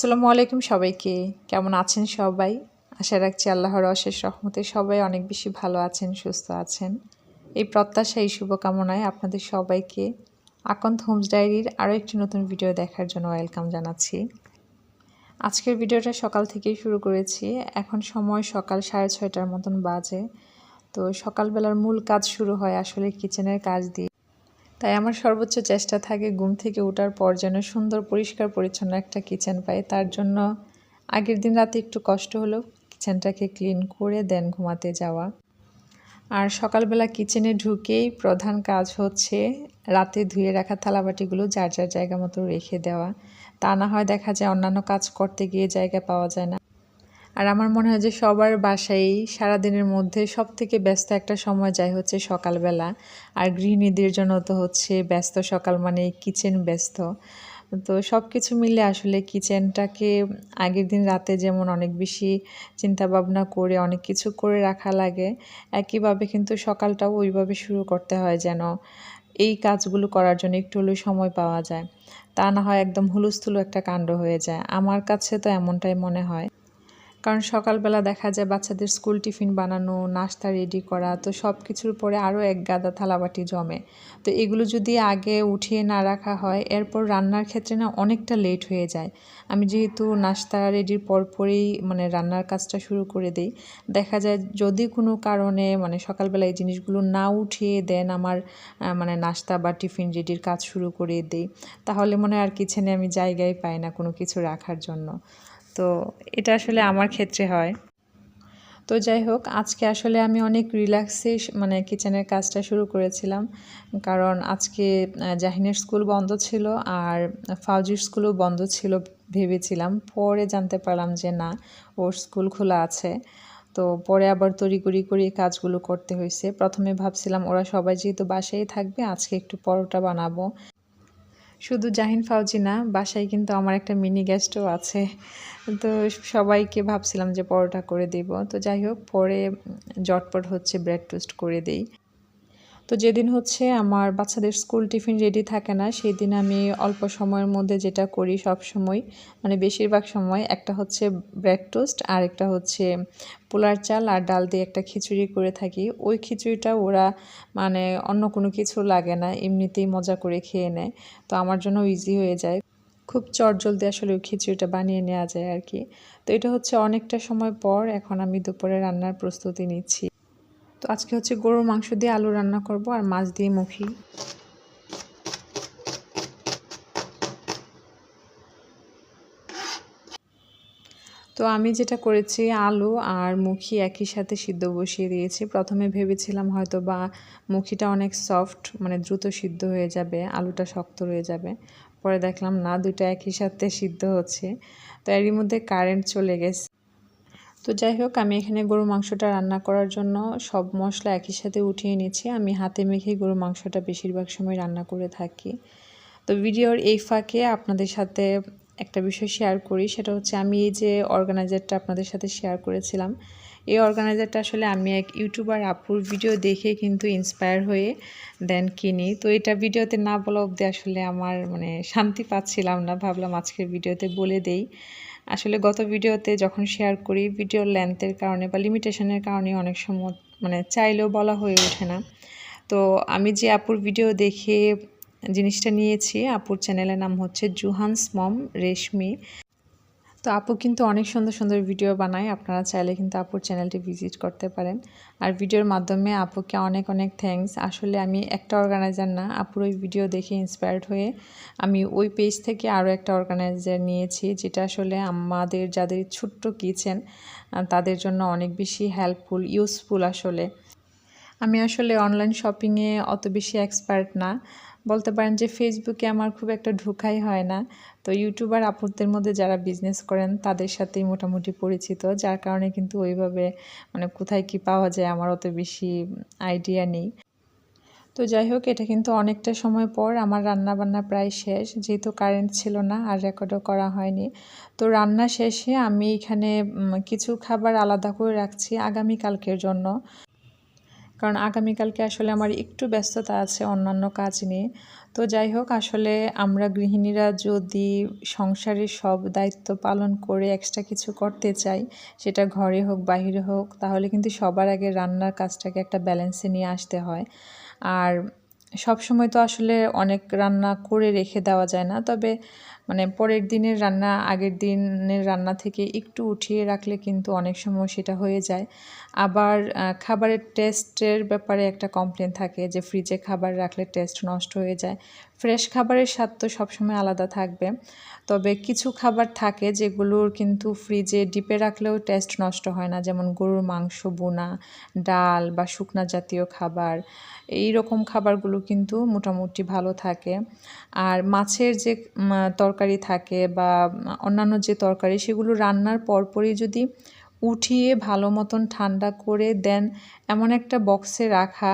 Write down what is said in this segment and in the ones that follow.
আসসালামু আলাইকুম সবাইকে। কেমন আছেন সবাই? আশা রাখছি আল্লাহর অশেষ রহমতে সবাই অনেক বেশি ভালো আছেন, সুস্থ আছেন। এই প্রত্যাশা, এই শুভকামনায় আপনাদের সবাইকে আকন্ত হোমস ডায়েরির আরও একটি নতুন ভিডিও দেখার জন্য ওয়েলকাম জানাচ্ছি। আজকের ভিডিওটা সকাল থেকেই শুরু করেছি। এখন সময় সকাল সাড়ে ছয়টার মতন বাজে। তো সকালবেলার মূল কাজ শুরু হয় আসলে কিচেনের কাজ দিয়ে। তাই আমার সর্বোচ্চ চেষ্টা থাকে ঘুম থেকে ওঠার পর যেন সুন্দর, পরিষ্কার, পরিচ্ছন্ন একটা কিচেন পাই। তার জন্য আগের দিন রাতে একটু কষ্ট হলো কিচেনটাকে ক্লিন করে দেন ঘুমাতে যাওয়া। আর সকালবেলা কিচেনে ঢুকেই প্রধান কাজ হচ্ছে রাতে ধুয়ে রাখা থালাবাটিগুলো যার যার জায়গা মতো রেখে দেওয়া। তা না হয় দেখা যায় অন্যান্য কাজ করতে গিয়ে জায়গা পাওয়া যায় না। আর আমার মনে হয় যে সবার বাসায় সারাদিনের মধ্যে সব থেকে ব্যস্ত একটা সময় যায় হচ্ছে সকালবেলা। আর গৃহিণীদের জন্য তো হচ্ছে ব্যস্ত সকাল মানে কিচেন ব্যস্ত। তো সব কিছু মিলে আসলে কিচেনটাকে আগের দিন রাতে যেমন অনেক বেশি চিন্তা ভাবনা করে, অনেক কিছু করে রাখা লাগে, একইভাবে কিন্তু সকালটাও ওইভাবে শুরু করতে হয় যেন এই কাজগুলো করার জন্য একটু হলেও সময় পাওয়া যায়। তা না হয় একদম হুলুস্থুলু একটা কাণ্ড হয়ে যায়। আমার কাছে তো এমনটাই মনে হয়। কারণ সকালবেলা দেখা যায় বাচ্চাদের স্কুল টিফিন বানানো, নাস্তা রেডি করা, তো সব কিছুর পরে আরও এক গাদা থালাবাটি জমে। তো এগুলো যদি আগে উঠিয়ে না রাখা হয়, এরপর রান্নার ক্ষেত্রে না অনেকটা লেট হয়ে যায়। আমি যেহেতু নাস্তা রেডির পরপরেই মানে রান্নার কাজটা শুরু করে দিই, দেখা যায় যদি কোনো কারণে মানে সকালবেলা এই জিনিসগুলো না উঠিয়ে দেন আমার মানে নাস্তা বা টিফিন রেডির কাজ শুরু করে দিই, তাহলে মনে হয় আর কিচেনে আমি জায়গায় পাই না কোনো কিছু রাখার জন্য। তো এটা আসলে আমার ক্ষেত্রে হয়। তো যাই হোক, আজকে আসলে আমি অনেক রিল্যাক্সে মানে কিচেনের কাজটা শুরু করেছিলাম। কারণ আজকে জাহিনের স্কুল বন্ধ ছিল আর ফাউজির স্কুলও বন্ধ ছিল ভেবেছিলাম। পরে জানতে পারলাম যে না, ওর স্কুল খোলা আছে। তো পরে আবার তড়িগড়ি করে কাজগুলো করতে হয়েছে প্রথমে ভাবছিলাম ওরা সবাই যেহেতু বাসায় থাকবে, আজকে একটু পরোটা বানাবো। শুধু জাহিন ফাউজি না, বাসায় কিন্তু আমার একটা মিনি গ্যাস্টও আছে। তো সবাইকে ভাবছিলাম যে পরোটা করে দিব। তো যাই হোক, পরে জটপট হচ্ছে ব্রেড টোস্ট করে দেই। তো যেদিন হচ্ছে আমার বাচ্চাদের স্কুল টিফিন রেডি থাকে না সেই দিন আমি অল্প সময়ের মধ্যে যেটা করি সব সময় মানে বেশিরভাগ সময় একটা হচ্ছে ব্রেড টোস্ট আর একটা হচ্ছে পোলার চাল আর ডাল দিয়ে একটা খিচুড়ি করে থাকি। ওই খিচুড়িটা ওরা মানে অন্য কোনো কিছু লাগে না, এমনিতেই মজা করে খেয়ে নেয়, তো আমার জন্য ইজি হয়ে যায়। খুব চটজলদি আসলে ওই খিচুড়িটা বানিয়ে নেওয়া যায় আর কি। তো এটা হচ্ছে অনেকটা সময় পর এখন আমি দুপুরে রান্নার প্রস্তুতি নিচ্ছি। তো আজকে হচ্ছে গরুর মাংস দিয়ে আলু রান্না করব আর মাছ দিয়ে মুখি। তো আমি যেটা করেছি, আলু আর মুখি একই সাথে সিদ্ধ বসিয়ে দিয়েছি। প্রথমে ভেবেছিলাম হয়তো বা মুখিটা অনেক সফট মানে দ্রুত সিদ্ধ হয়ে যাবে, আলুটা শক্ত হয়ে যাবে। পরে দেখলাম না দুটো একই সাথে সিদ্ধ হচ্ছে। তো এরই মধ্যে কারেন্ট চলে গেছে। তো যাই হোক, আমি এখানে গরু মাংসটা রান্না করার জন্য সব মশলা একই সাথে উঠিয়ে নিচ্ছি। আমি হাতে মেখেই গরু মাংসটা বেশিরভাগ সময় রান্না করে থাকি। তো ভিডিওর এই ফাঁকে আপনাদের সাথে একটা বিষয় শেয়ার করি, সেটা হচ্ছে আমি এই যে অর্গানাইজারটা আপনাদের সাথে শেয়ার করেছিলাম, এই অর্গানাইজারটা আসলে আমি এক ইউটিউবার আপুর ভিডিও দেখে কিন্তু ইন্সপায়ার হয়ে দেন কিনি। তো এটা ভিডিওতে না বলা অবধি আসলে আমার মানে শান্তি পাচ্ছিলাম না, ভাবলাম আজকের ভিডিওতে বলে দেই। আসলে গত ভিডিওতে যখন শেয়ার করি ভিডিওর লেন্থের কারণে বা লিমিটেশনের কারণে অনেক সময় মানে চাইলেও বলা হয়ে ওঠে না। তো আমি যে আপুর ভিডিও দেখে জিনিসটা নিয়েছি, আপুর চ্যানেলের নাম হচ্ছে জুহান্স মম রেশমি। তো আপু কিন্তু অনেক সুন্দর সুন্দর ভিডিও বানায়। আপনারা চাইলে কিন্তু আপুর চ্যানেলটি ভিজিট করতে পারেন। আর ভিডিওর মাধ্যমে আপুকে অনেক অনেক থ্যাংকস আসলে আমি একটা অর্গানাইজার না, আপুর ওই ভিডিও দেখে ইন্সপায়ার্ড হয়ে আমি ওই পেজ থেকে আরও একটা অর্গানাইজার নিয়েছি, যেটা আসলে আমাদের যাদের ছোট্ট কিচেন তাদের জন্য অনেক বেশি হেল্পফুল ইউজফুল আসলে। আমি আসলে অনলাইন শপিংয়ে অত বেশি এক্সপার্ট না। বলতে পারেন যে ফেসবুকে আমার খুব একটা ঢোকাই হয় না। তো ইউটিউবার আপুদের মধ্যে যারা বিজনেস করেন, তাদের সাথেই মোটামুটি পরিচিত, যার কারণে কিন্তু ওইভাবে মানে কোথায় কি পাওয়া যায় আমার অত বেশি আইডিয়া নেই। তো যাই হোক, এটা কিন্তু অনেকটা সময় পর আমার রান্না বান্না প্রায় শেষ, যেহেতু কারেন্ট ছিল না আর রেকর্ডও করা হয়নি। তো রান্না শেষে আমি এখানে কিছু খাবার আলাদা করে রাখছি আগামীকালকের জন্য। কারণ আগামীকালকে আসলে আমার একটু ব্যস্ততা আছে অন্যান্য কাজ নিয়ে। তো যাই হোক, আসলে আমরা গৃহিণীরা যদি সংসারের সব দায়িত্ব পালন করে এক্সট্রা কিছু করতে চাই, সেটা ঘরে হোক, বাহিরে হোক, তাহলে কিন্তু সবার আগে রান্নার কাজটাকে একটা ব্যালেন্সে নিয়ে আসতে হয়। আর সব সময় তো আসলে অনেক রান্না করে রেখে দেওয়া যায় না, তবে মানে পরের দিনের রান্না, আগের দিনের রান্না থেকে একটু উঠিয়ে রাখলে কিন্তু অনেক সময় সেটা হয়ে যায়। আবার খাবারের টেস্টের ব্যাপারে একটা কমপ্লেন থাকে যে ফ্রিজে খাবার রাখলে টেস্ট নষ্ট হয়ে যায়। ফ্রেশ খাবারের স্বাদ তো সবসময় আলাদা থাকবে। তবে কিছু খাবার থাকে যেগুলোর কিন্তু ফ্রিজে ডিপে রাখলেও টেস্ট নষ্ট হয় না। যেমন গরুর মাংস বোনা ডাল বা শুকনা জাতীয় খাবার। এই রকম খাবারগুলো কিন্তু মোটামুটি ভালো থাকে। আর মাছের যে তরকারি থাকে বা অন্যান্য যে তরকারি সেগুলো রান্নার পরপরই যদি উঠিয়ে ভালো মতন ঠান্ডা করে দেন, এমন একটা বক্সে রাখা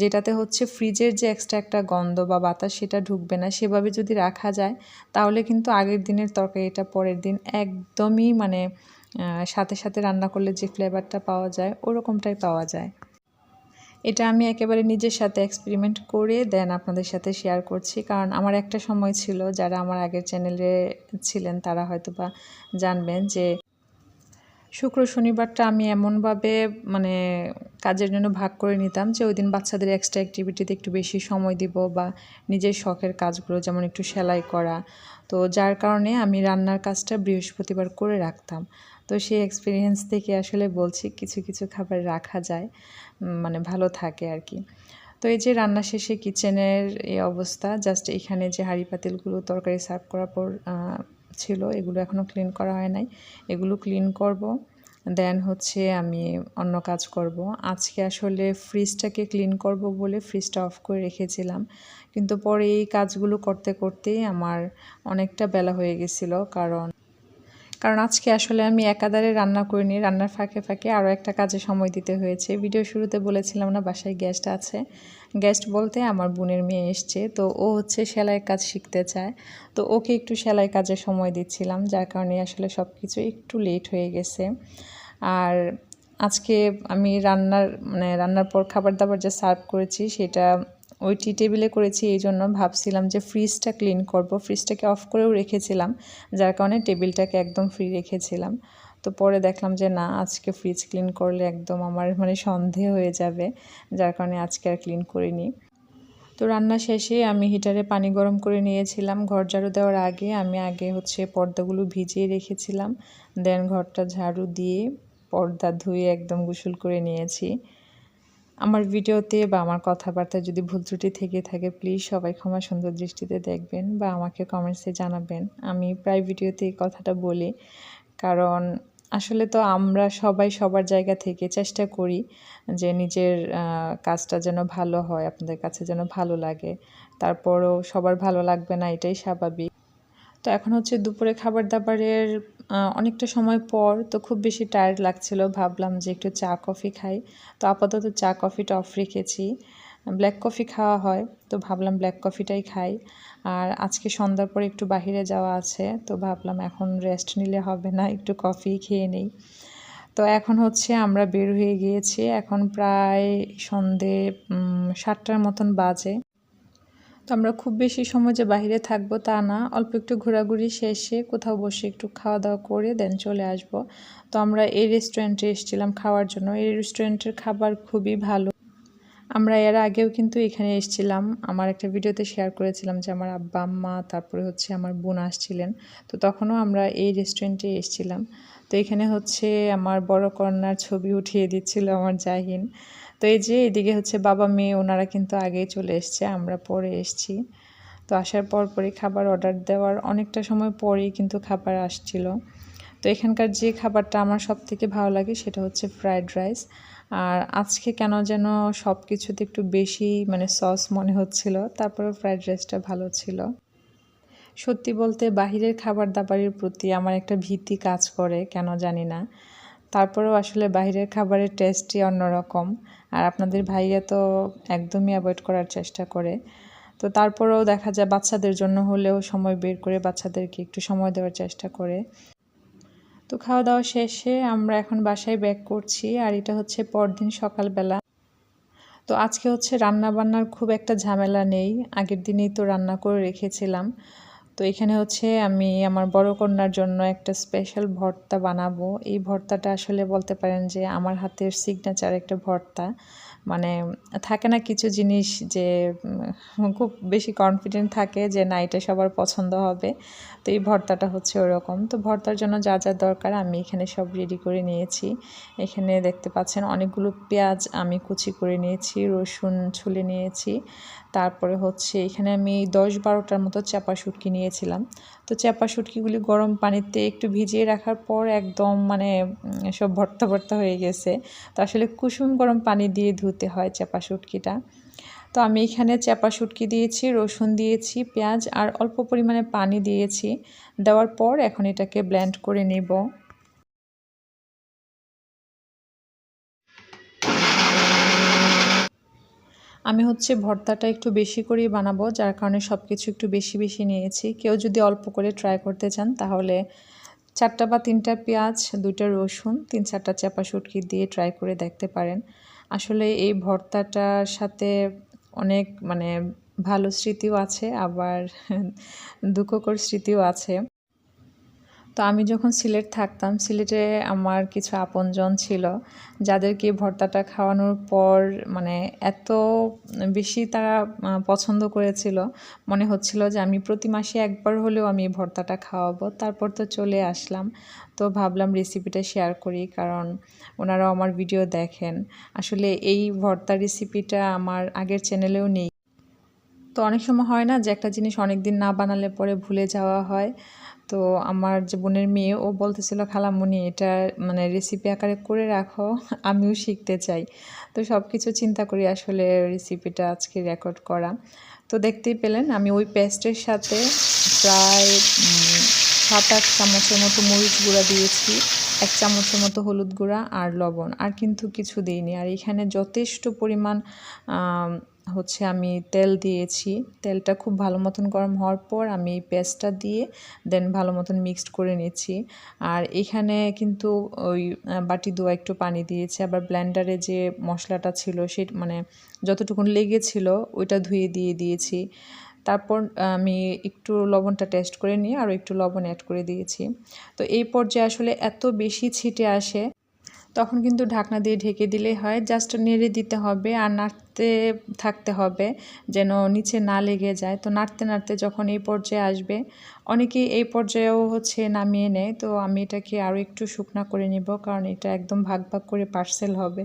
যেটাতে হচ্ছে ফ্রিজের যে এক্সট্রা একটা গন্ধ বা বাতাস সেটা ঢুকবে না, সেভাবে যদি রাখা যায় তাহলে কিন্তু আগের দিনের তরকারিটা পরের দিন একদমই মানে সাথে সাথে রান্না করলে যে ফ্লেভারটা পাওয়া যায় ওরকমটাই পাওয়া যায়। এটা আমি একেবারে নিজের সাথে এক্সপেরিমেন্ট করে দেন আপনাদের সাথে শেয়ার করছি। কারণ আমার একটা সময় ছিল, যারা আমার আগের চ্যানেলে ছিলেন, তারা হয়তো বা জানবেন যে শুক্র শনিবারটা আমি এমনভাবে মানে কাজের জন্য ভাগ করে নিতাম যে ওই দিন বাচ্চাদের এক্সট্রা অ্যাক্টিভিটিতে একটু বেশি সময় দিব বা নিজের শখের কাজগুলো যেমন একটু সেলাই করা। তো যার কারণে আমি রান্নার কাজটা বৃহস্পতিবার করে রাখতাম। তো সেই এক্সপিরিয়েন্স থেকে আসলে বলছি কিছু কিছু খাবার রাখা যায় মানে ভালো থাকে আর কি। তো এই যে রান্না শেষে কিচেনের এই অবস্থা জাস্ট এখানে যে হাঁড়ি পাতিলগুলো তরকারি সার্ভ করার পর ছিল, এগুলো এখনও ক্লিন করা হয় নাই। এগুলো ক্লিন করব দেন হচ্ছে আমি অন্য কাজ করব। আজকে আসলে ফ্রিজটাকে ক্লিন করব বলে ফ্রিজটা অফ করে রেখেছিলাম। কিন্তু পরে এই কাজগুলো করতে, করতেই আমার অনেকটা বেলা হয়ে গেছিল, কারণ কারণ আজকে আসলে আমি একাধারে রান্না করিনি, রান্নার ফাঁকে ফাঁকে আরও একটা কাজে সময় দিতে হয়েছে। ভিডিও শুরুতে বলেছিলাম না বাসায় গেস্ট আছে। গেস্ট বলতে আমার বোনের মেয়ে এসছে, তো ও হচ্ছে সেলাইয়ের কাজ শিখতে চায়। তো ওকে একটু সেলাই কাজে সময় দিচ্ছিলাম, যার কারণে আসলে সব কিছু একটু লেট হয়ে গেছে। আর আজকে আমি রান্নার মানে রান্নার পর খাবার দাবার যে সার্ভ করেছি, সেটা ওই টি টেবিলে করেছি, এই জন্য ভাবছিলাম যে ফ্রিজটা ক্লিন করব। ফ্রিজটাকে অফ করেও রেখেছিলাম, যার কারণে টেবিলটাকে একদম ফ্রি রেখেছিলাম। তো পরে দেখলাম যে না, আজকে ফ্রিজ ক্লিন করলে একদম আমার মানে সন্দেহ হয়ে যাবে, যার কারণে আজকে আর ক্লিন করিনি। তো রান্না শেষে আমি হিটারে পানি গরম করে নিয়েছিলাম। ঘর ঝাড়ু দেওয়ার আগে আমি আগে হচ্ছে পর্দাগুলো ভিজিয়ে রেখেছিলাম। দেন ঘরটা ঝাড়ু দিয়ে পর্দা ধুয়ে একদম গোসল করে নিয়েছি। আমার ভিডিওতে বা আমার কথাবার্তায় যদি ভুল ত্রুটি থেকে থাকে প্লিজ সবাই ক্ষমা সুন্দর দৃষ্টিতে দেখবেন বা আমাকে কমেন্টসে জানাবেন। আমি প্রায় ভিডিওতে এই কথাটা বলি। কারণ আসলে তো আমরা সবাই সবার জায়গা থেকে চেষ্টা করি যে নিজের কাজটা যেন ভালো হয়, আপনাদের কাছে যেন ভালো লাগে। তারপরও সবার ভালো লাগবে না, এটাই স্বাভাবিক। তো এখন হচ্ছে দুপুরে খাবার দাবারের অনেকটা সময় পর তো খুব বেশি টায়ার্ড লাগছিল। ভাবলাম যে একটু চা, কফি খাই। তো আপাতত চা, কফিটা অফ রেখেছি। ব্ল্যাক কফি খাওয়া হয়, তো ভাবলাম ব্ল্যাক কফিটাই খাই। আর আজকে সন্ধ্যার পরে একটু বাহিরে যাওয়া আছে, তো ভাবলাম এখন রেস্ট নিলে হবে না, একটু কফি খেয়ে নেই। তো এখন হচ্ছে আমরা বের হয়ে গিয়েছি, এখন প্রায় সন্ধে সাতটার মতন বাজে। তো আমরা খুব বেশি সময় যে বাইরে থাকব তা না। অল্প একটু ঘোরাঘুরি শেষে কোথাও বসে একটু খাওয়া দাওয়া করে দেন চলে আসব। তো আমরা এই রেস্টুরেন্টে এসেছিলাম খাওয়ার জন্য। এই রেস্টুরেন্টের খাবার খুবই ভালো। আমরা এর আগেও কিন্তু এখানে এসেছিলাম। আমার একটা ভিডিওতে শেয়ার করেছিলাম যে আমার আব্বা, আম্মা, তারপরে হচ্ছে আমার বোন আসছিলেন। তো তখনও আমরা এই রেস্টুরেন্টে এসেছিলাম। তো এখানে হচ্ছে আমার বড় কন্যার ছবি উঠিয়ে দিচ্ছিল আমার জাহিন। তো এই যে এদিকে হচ্ছে বাবা মেয়ে, ওনারা কিন্তু আগেই চলে এসছে, আমরা পরে এসছি। তো আসার পর পরই খাবার অর্ডার দেওয়ার অনেকটা সময় পরেই কিন্তু খাবার আসছিল। তো এখানকার যে খাবারটা আমার সব থেকে ভালো লাগে সেটা হচ্ছে ফ্রায়েড রাইস আর আজকে কেন যেন সব কিছুতে একটু বেশি মানে সস মনে হচ্ছিল তারপরে ফ্রায়েড রাইসটা ভালো ছিল। সত্যি বলতে বাহিরের খাবার দাবারের প্রতি আমার একটা ভীতি কাজ করে, কেন জানি না। তারপরেও আসলে বাইরের খাবারের টেস্টই অন্যরকম। আর আপনাদের ভাইয়া তো একদমই অ্যাভয়েড করার চেষ্টা করে। তো তারপরেও দেখা যায় বাচ্চাদের জন্য হলেও সময় বের করে বাচ্চাদেরকে একটু সময় দেওয়ার চেষ্টা করে। তো খাওয়া দাওয়া শেষে আমরা এখন বাসায় ব্যাক করছি আর এটা হচ্ছে পরদিন সকালবেলা। তো আজকে হচ্ছে রান্না বান্নার খুব একটা ঝামেলা নেই। আগের দিনেই তো রান্না করে রেখেছিলাম। তো এখানে হচ্ছে আমি আমার বড় কন্যার জন্য একটা স্পেশাল ভর্তা বানাবো। এই ভর্তাটা আসলে বলতে পারেন যে আমার হাতের সিগনেচার একটা ভর্তা। মানে থাকে না কিছু জিনিস যে খুব বেশি কনফিডেন্ট থাকে যে, না, এটা সবার পছন্দ হবে। তো এই ভর্তাটা হচ্ছে ওরকম। তো ভর্তার জন্য যা যা দরকার আমি এখানে সব রেডি করে নিয়েছি। এখানে দেখতে পাচ্ছেন অনেকগুলো পেঁয়াজ আমি কুচি করে নিয়েছি, রসুন ছুলে নিয়েছি। তারপরে হচ্ছে এখানে আমি দশ বারোটার মতো চাপা শুটকি নিয়েছিলাম। তো চাপা শুটকিগুলি গরম পানিতে একটু ভিজিয়ে রাখার পর একদম মানে সব ভর্তা ভর্তা হয়ে গেছে। তো আসলে কুসুম গরম পানি দিয়ে ধুতে হয় চাপা শুটকিটা। তো আমি এখানে চাপা শুটকি দিয়েছি, রসুন দিয়েছি, পেঁয়াজ আর অল্প পরিমাণে পানি দিয়েছি। দেওয়ার পর এখন এটাকে ব্ল্যান্ড করে নেব। আমি হচ্ছে ভর্তাটা একটু বেশি করেই বানাবো, যার কারণে সব কিছু একটু বেশি বেশি নিয়েছি। কেউ যদি অল্প করে ট্রাই করতে চান, তাহলে চারটা বা তিনটা পেঁয়াজ, দুইটা রসুন, তিন চারটা চাপা শুটকি দিয়ে ট্রাই করে দেখতে পারেন। আসলে এই ভর্তাটার সাথে অনেক মানে ভালো স্মৃতিও আছে, আবার দুঃখকর স্মৃতিও আছে। তো আমি যখন সিলেট থাকতাম, সিলেটে আমার কিছু আপনজন ছিল, যাদেরকে ভর্তাটা খাওয়ানোর পর মানে এত বেশি তারা পছন্দ করেছিল। মনে হচ্ছিল যে আমি প্রতি মাসে একবার হলেও আমি ভর্তাটা খাওয়াবো। তারপর তো চলে আসলাম। তো ভাবলাম রেসিপিটা শেয়ার করি, কারণ ওনারাও আমার ভিডিও দেখেন। আসলে এই ভর্তা রেসিপিটা আমার আগের চ্যানেলেও নেই। তো অনেক সময় হয় না যে একটা জিনিস অনেক দিন না বানালে পরে ভুলে যাওয়া হয়। তো আমার যে বোনের মেয়ে, ও বলতেছিল খালামুনি এটা মানে রেসিপি আকারে করে রাখো, আমিও শিখতে চাই। তো সব কিছু চিন্তা করি আসলে রেসিপিটা আজকে রেকর্ড করা। তো দেখতেই পেলেন, আমি ওই পেস্টের সাথে প্রায় সাত আট চামচের মতো মরিচ গুঁড়া দিয়েছি, এক চামচের মতো হলুদ গুঁড়া আর লবণ, আর কিন্তু কিছু দিইনি। আর এখানে যথেষ্ট পরিমাণ হচ্ছে আমি তেল দিয়েছি। তেলটা খুব ভালো মতন গরম হওয়ার পর আমি পেস্টটা দিয়ে দেন ভালো মতন মিক্সড করে নিচ্ছি। আর এখানে কিন্তু ওই বাটি দোয়া একটু পানি দিয়েছি। আবার ব্ল্যান্ডারে যে মশলাটা ছিল সে মানে যতটুকুন লেগেছিল ওইটা ধুয়ে দিয়ে দিয়েছি। তারপর আমি একটু লবণটা টেস্ট করে নিয়ে আরও একটু লবণ অ্যাড করে দিয়েছি। তো এই পর্যায়ে আসলে এত বেশি ছিটে আসে তখন কিন্তু ঢাকনা দিয়ে ঢেকে দিলেই হয়। জাস্ট নেড়ে দিতে হবে আর নাড়তে থাকতে হবে যেন নিচে না লেগে যায়। তো নাড়তে নাড়তে যখন এই পর্যায়ে আসবে, অনেকেই এই পর্যায়েও হচ্ছে নামিয়ে নেয়। তো আমি এটাকে আরও একটু শুকনা করে নিব কারণ এটা একদম ভাগ ভাগ করে পার্সেল হবে।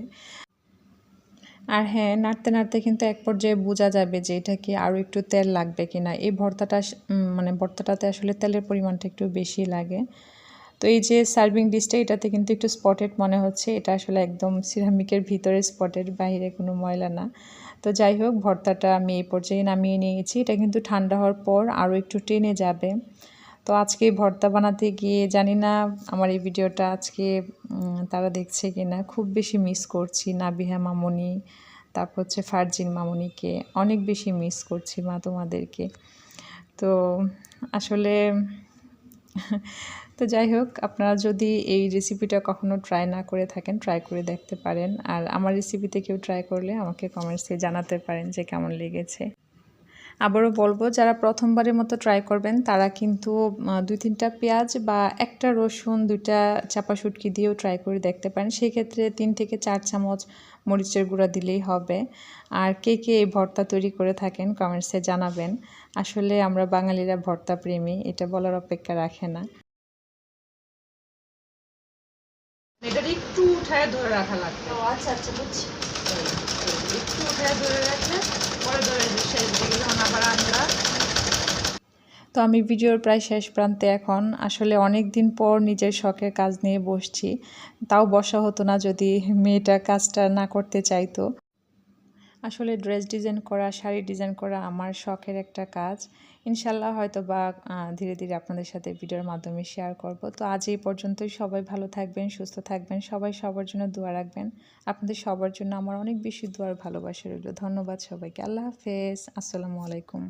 আর হ্যাঁ নাড়তে নাড়তে কিন্তু এক পর্যায়ে বোঝা যাবে যে এটা কি আরও একটু তেল লাগবে কিনা। এই ভর্তাটা মানে ভর্তাটাতে আসলে তেলের পরিমাণটা একটু বেশি লাগে। তো এই যে সার্ভিং ডিশটা এটাতে কিন্তু একটু স্পটেড মনে হচ্ছে। এটা আসলে একদম সিরামিকের ভিতরে স্পটেড বাইরে কোনো ময়লা না। তো যাই হোক, ভর্তাটা আমি এই পর্যায়ে নামিয়ে নিয়েছি। এটা কিন্তু ঠান্ডা হওয়ার পর আরও একটু টেনে যাবে। তো আজকে ভর্তা বানাতে গিয়ে জানি না আমার এই ভিডিওটা আজকে তারা দেখছে কি না খুব বেশি মিস করছি নাবিহা মামনি, তারপর হচ্ছে ফারজিন মামনিকে। অনেক বেশি মিস করছি মা তোমাদেরকে। তো আসলে তো যাই হোক, আপনারা যদি এই রেসিপিটা কখনো ট্রাই না করে থাকেন ট্রাই করে দেখতে পারেন। আর আমার রেসিপিতে কেউ ট্রাই করলে আমাকে কমেন্টসে জানাতে পারেন যে কেমন লেগেছে। আবারও বলব যারা প্রথমবারের মতো ট্রাই করবেন তারা কিন্তু দুই তিনটা পেঁয়াজ বা একটা রসুন দুইটা চাপা শুটকি দিয়েও ট্রাই করে দেখতে পারেন। সেই ক্ষেত্রে তিন থেকে চার চামচ মরিচের গুঁড়া দিলেই হবে। আর কে কে এই ভর্তা তৈরি করে থাকেন কমেন্টসে জানাবেন। আসলে আমরা বাঙালিরা ভর্তা প্রেমী এটা বলার অপেক্ষা রাখে না। এটা একটু উঠায় ধরে রাখা লাগবে। আচ্ছা আচ্ছা বুঝছি। একটু উঠায় ধরে রাখলে তো আমি ভিডিওর প্রায় শেষ প্রান্তে এখন। আসলে অনেক দিন পর নিজের শখের কাজ নিয়ে বসছি। তাও বসা হতো না যদি মেয়েটা কাজটা না করতে চাইতো। আসলে ড্রেস ডিজাইন করা, শাড়ি ডিজাইন করা আমার শখের একটা কাজ। ইনশাল্লাহ হয়তো বা ধীরে ধীরে আপনাদের সাথে ভিডিওর মাধ্যমে শেয়ার করব। তো আজ এই পর্যন্তই। সবাই ভালো থাকবেন, সুস্থ থাকবেন। সবাই সবার জন্য দোয়া রাখবেন। আপনাদের সবার জন্য আমার অনেক বেশি দোয়ার ভালোবাসা রইল। ধন্যবাদ সবাইকে। আল্লাহ হাফেজ। আসসালামু আলাইকুম।